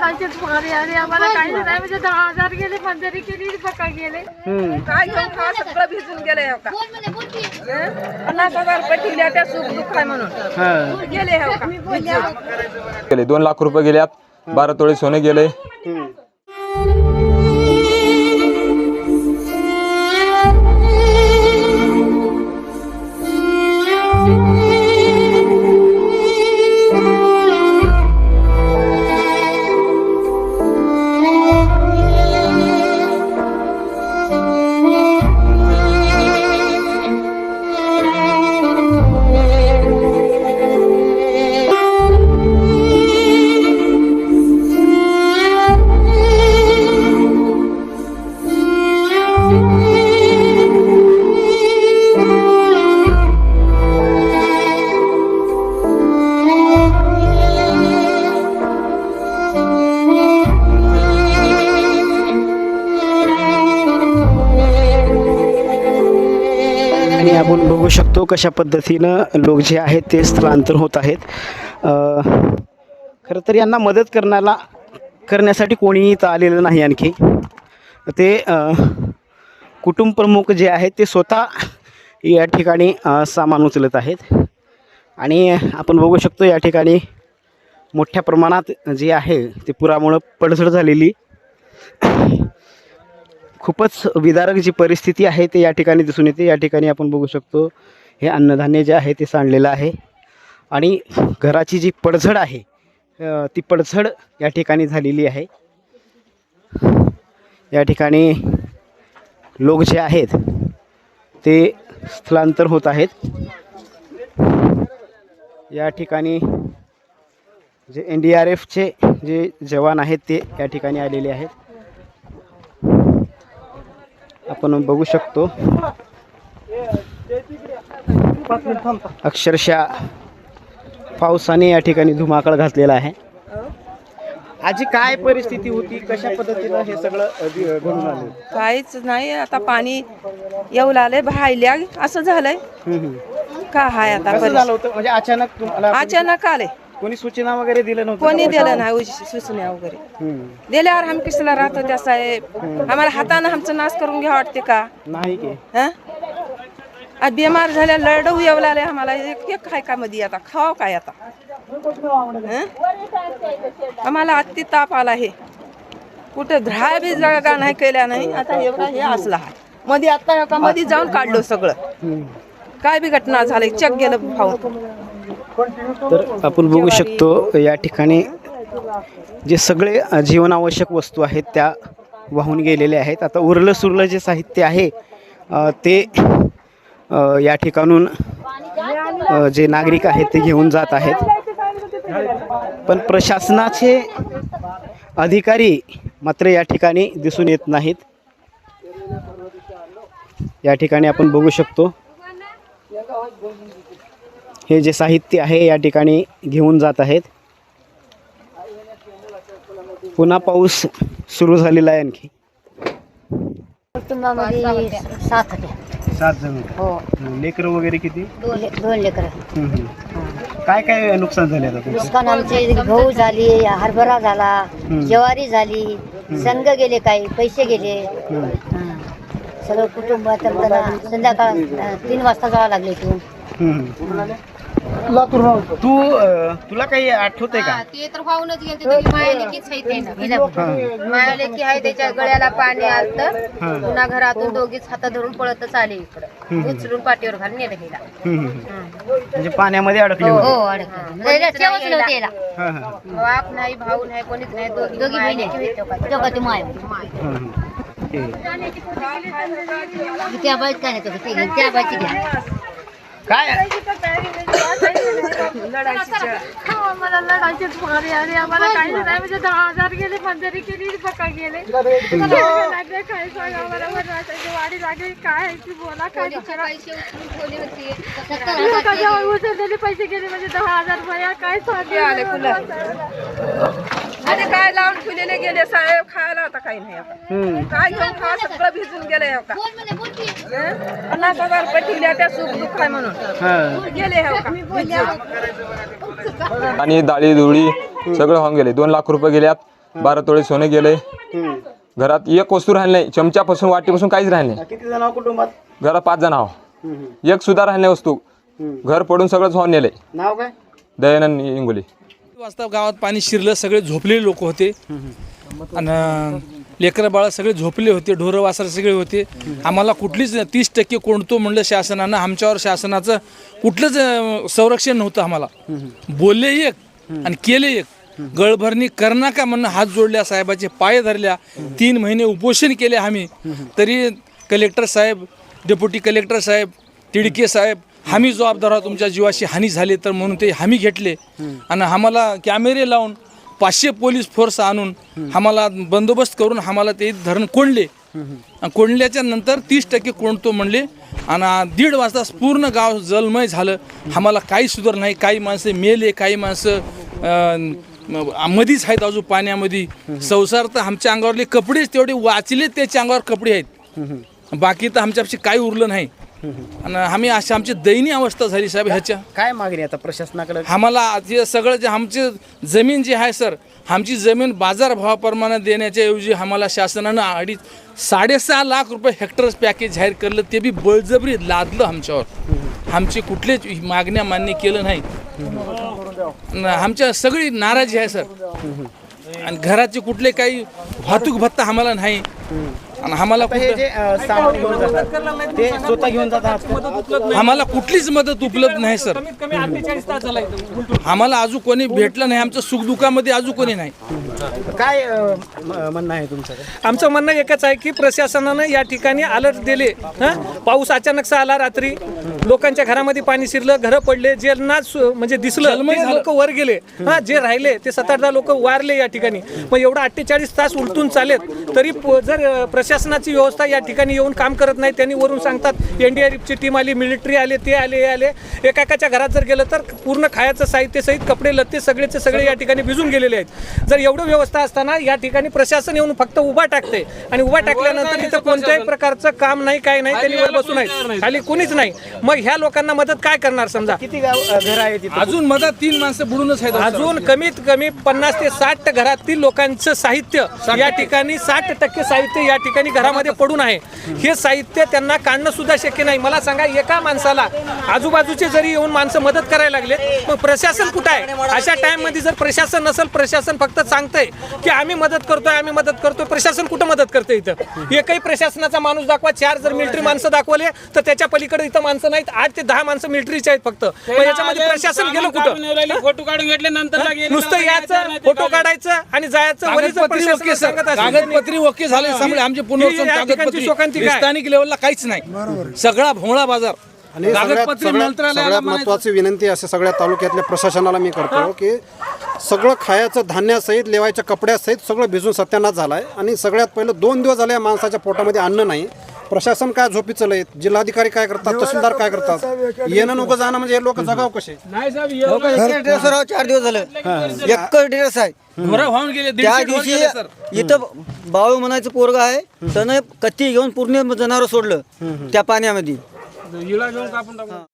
लढायचेच मारे आणि आम्हाला काही नाही म्हणजे दहा हजार गेले पंधरी केली बका गेले. काय घेऊन खा सगळं भिजून गेले हो का हं? पन्नास हजार रुपये ठेवले त्या सुख दुःख आहे म्हणून हा. गेले हो का भिजून. गेले दोन लाख रुपये गेल्यात बारा तोळे सोने गेले हम्म. आणि आपण बघू शकतो कशा पद्धतीनं लोक जे आहेत ते स्थलांतर होत आहेत. खरं तर यांना मदत करण्याला करण्यासाठी कोणीही इथं आलेलं नाही आणखी. ते कुटुंब प्रमुख जे आहेत ते स्वतः या ठिकाणी सामान उचलत आहेत. आणि आपण बघू शकतो या ठिकाणी मोठ्या प्रमाणात जे आहे ते पुरामुळं पडझड झालेली. खूपच विदारक जी परिस्थिती आहे ते या ठिकाणी दिसून येते. या ठिकाणी आपण बघू शकतो हे अन्नधान्य जे आहे ते सांडलेलं आहे. आणि घराची जी पडझड आहे ती पडझड या ठिकाणी झालेली आहे. या ठिकाणी लोक जे आहेत ते स्थलांतर होत आहेत. या ठिकाणी जे एन डी आर एफचे जे जवान आहेत ते या ठिकाणी आलेले आहेत. आपण बघू शकतो. अक्षरशः पावसाने या ठिकाणी धुमाकळ घातलेला आहे. आजी काय परिस्थिती होती? कशा पद्धतीनं हे सगळं घडून आलं? काहीच नाही. आता पाणी येऊ लागले भायल्या असं झालंय. का हाय आता कसं? झालं होतं? म्हणजे अचानक तुम्हाला अचानक आले कोणी सूचना वगैरे दिलं नव्हतं कोणी? दिलं नाही सूचना वगैरे. हम्म. दिल्यावर आम्ही किसला राहतो त्या साहेब. आम्हाला हातानं आमचं नाश करून घ्या वाटते का? नाही की. हं? आज बिमार झाल्या लढू येऊ लागले आम्हाला. एक एक खाय का मध्ये आता? खाव काय आता? हं? आम्हाला अति ताप आला हे. कुठे ध्राय बी जागा नाही केल्या नाही. आता हे बघा, हे असला आहे मध्ये आता हे मध्ये जाऊन काढलो सगळं. हम्म. काय बी घटना झाली चक गेलं भाऊ. तर आपण बघू शकतो या ठिकाणी जे सगळे जीवनावश्यक वस्तू आहेत त्या वाहून गेलेल्या आहेत. आता उरलं सुरलं जे साहित्य आहे ते या ठिकाणून जे नागरिक आहेत ते घेऊन जात आहेत. पण प्रशासनाचे अधिकारी मात्र या ठिकाणी दिसून येत नाहीत. या ठिकाणी आपण बघू शकतो. हे जे साहित्य आहे या ठिकाणी घेऊन जात आहेत. पुन्हा पाऊस सुरू झालेला आहे आणखी. सात जण हो. लेकरं वगैरे किती? दोन लेकर. काय काय नुकसान झाले नुकसान आमचे गहू झाली हरभरा झाला ज्वारी झाली संघ गेले काही पैसे गेले. हा. सगळं कुटुंब संध्याकाळ तीन वाजता जावं लागले इथून. तू अ, तुला काही आठवत आहे का ते तर वाहूनच गेले ते मायालेकीच आहे ते ना मायालेकी आहे त्याच्या गळ्याला पाणी आलतं. पुन्हा घरातून दोघीच हात धरून पळतच आले इकडं. उचलून पाठीवर घालून नेलं गेला हम्म. म्हणजे पाण्यामध्ये अडकले हो होते. अडकले. म्हणजे रस्त्यावरच नव्हते याला. हा, हा. बाप नाही भाऊ नाही कोणीच नाही दोघी दोघी बहिणी. ते माय. ठीक. त्या बाईत काय नाही त्या बाईची घ्या. काय? आम्हाला लढायचेच मारे आणि आम्हाला काही नाही म्हणजे दहा हजार गेले पंधरी केली बका गेले. लागले काय सांगा आम्हाला वनवासाची लागली काय आहे ती बोला काय करा. पैसे उचललेले गेले म्हणजे दहा हजार भया काय आणि काय लावून ठेवलेले गेले साहेब खायला आता काही नाही आता. काय घेऊन खा सगळं भिजून गेले का? पन्नास हजार रुपये ठेवले त्या सुख दुःख आहे म्हणून. हा. गेले हो. आणि डाळी धुळी सगळं होऊन गेले. दोन लाख रुपये गेल्यात. बारा तोळे सोने गेले. घरात एक वस्तू राहिली नाही. चमच्यापासून वाटीपासून काहीच राहिले नाही. किती जण आहो कुटुंबात? घरात पाच जण आहो. एक सुद्धा राहिली वस्तू. घर पडून सगळंच वाहून नेले. नाव काय? दयानंद इंगोली. वाजता गावात पाणी शिरलं सगळे झोपलेले लोक होते. आणि लेकरं बाळ सगळे झोपले होते ढोरं वासर सगळे होते. आम्हाला कुठलीच तीस टक्के कोणतो म्हणलं शासनानं आमच्यावर शासनाचं कुठलंच संरक्षण नव्हतं आम्हाला. बोलले एक आणि केले एक. गळभरणी करणार का म्हणणं हात जोडल्या साहेबाचे पाय धरल्या. तीन महिने उपोषण केले आम्ही. तरी कलेक्टर साहेब डेप्युटी कलेक्टर साहेब तिडके साहेब आम्ही जबाबदार आहोत तुमच्या जीवाशी हानी झाली तर म्हणून ते हमी घेतले. आणि आम्हाला कॅमेरे लावून पाचशे पोलीस फोर्स आणून आम्हाला बंदोबस्त करून आम्हाला ते धरण कोंडले. आणि कोंडल्याच्या नंतर तीस टक्के कोंडतो म्हणले. आणि दीड वाजता पूर्ण गाव जलमय झालं. आम्हाला काही सुधार नाही. काही माणसं मेले काही माणसं मधीच आहेत अजून पाण्यामध्ये. संसार तर आमच्या अंगावरले कपडेच तेवढे वाचले त्याच्या अंगावर कपडे आहेत. बाकी तर आमच्यापाशी काही उरलं नाही. आणि आम्ही अशी आमची दयनीय अवस्था झाली साहेब ह्याच्या. काय मागणी आता प्रशासनाकडे? आम्हाला जे सगळं जे आमचे जमीन जी आहे सर आमची जमीन बाजारभावाप्रमाणे देण्याच्या ऐवजी आम्हाला शासनानं अडीच साडेसहा लाख रुपये हेक्टर पॅकेज जाहीर केलं ते बी बळजबरी लादलं आमच्यावर. आमची कुठलेच मागण्या मान्य केलं नाही. आमच्या सगळी नाराजी आहे सर. आणि घराचे कुठले काही वाहतूक भत्ता आम्हाला नाही. आणि आम्हाला आता हे कुठं- जे अं, सामान घेऊन जातात ते स्वतः घेऊन जातात आम्हाला कुठलीच मदत उपलब्ध नाही सर. आम्हाला अजून कोणी भेटलं नाही आमचं सुखदुःखामध्ये अजून कोणी नाही. काय अं, म- म्हणणं आहे तुमचं आमचं म्हणणं एकच आहे की प्रशासनानं या ठिकाणी अलर्ट दिले हं? पाऊस अचानकचा आला रात्री लोकांच्या घरामध्ये पाणी शिरलं घरं पडले ज्यांना सु- म्हणजे दिसलं लोक वर गेले हा? जे राहिले ते सात आठ लोक वारले या ठिकाणी. मग एवढं अठ्ठेचाळीस तास उलटून चालेत तरी प- जर अ, प्रशासनाची व्यवस्था या ठिकाणी येऊन काम करत नाही त्यांनी वरून सांगतात एनडीआरएफची टीम आली मिलिटरी आले ते आले हे आले. एका एकाच्या घरात जर गेलं तर पूर्ण खायचं साहित्य सहित कपडे लत्ते सगळेचे सगळे या ठिकाणी भिजून गेलेले आहेत. जर एवढं व्यवस्था असताना या ठिकाणी प्रशासन येऊन फक्त उभा टाकते. आणि उभा टाकल्यानंतर तिथं कोणत्याही प्रकारचं काम नाही काय नाही त्यांनी वर बसून आहेत खाली कुणीच नाही. मग ह्या लोकांना मदत काय करणार समजा? किती घर आहे तिथे अजून मधात तीन माणसं बुडूनच आहेत अजून कमीत कमी पन्नास ते साठ घरातील लोकांचं साहित्य या ठिकाणी साठ टक्के साहित्य या ठिकाणी घरामध्ये पडून आहे. हे साहित्य त्यांना काढणं सुद्धा शक्य नाही. मला सांगा एका माणसाला आजूबाजूचे जरी येऊन माणसं मदत करायला लागले मग प्रशासन कुठं आहे? अशा टाइममध्ये जर प्रशासन नसेल प्रशासन फक्त सांगतंय की आम्ही मदत करतोय आम्ही मदत करतोय. प्रशासन कुठं मदत करते इथं? एकही प्रशासनाचा माणूस दाखवा चार जर मिलिटरी माणसं दाखवले तर त्याच्या पलीकडे इथं माणसं नाहीत. आठ ते दहा माणसं मिलिटरीचे आहेत फक्त. याच्यामध्ये प्रशासन गेलं कुठं? फोटो काढून घेतले नंतर नुसतं यायचं फोटो काढायचं आणि जायचं कागदपत्री ओके झाले आमचे पुनर्वसन ही आहे. स्थानिक लेवलला काहीच नाही. सगळा भोंगळा बाजार. आणि सगळ्यात कागदपत्री सगळ्यात मंत्रालयाला सगळ्यात म्हणायचं. महत्त्वाची विनंती असे सगळ्या तालुक्यातल्या प्रशासनाला मी करतो की सगळं खायचं धान्यासहित लेवायच्या कपड्यासहित सगळं भिजून सत्यानाश झाला आहे आणि सगळ्यात पहिलं दोन दिवस झाले या माणसाच्या पोटामध्ये अन्न नाही. प्रशासन काय झोपीचं लय जिल्हाधिकारी काय करतात? तहसीलदार काय करतात? येणं नको जाणं म्हणजे हे लोक जगाव कसे? चार दिवस झालं. एकच ड्रेस आहे. घोरं वाहून गेले त्या दीडशे ढोर दिवशी गेले, सर. इथं बाळू म्हणायचं पोरग आहे त्यानं कत्ती घेऊन पूर्ण जनावर सोडलं त्या पाण्यामध्ये. इळा घेऊन कापून टाकू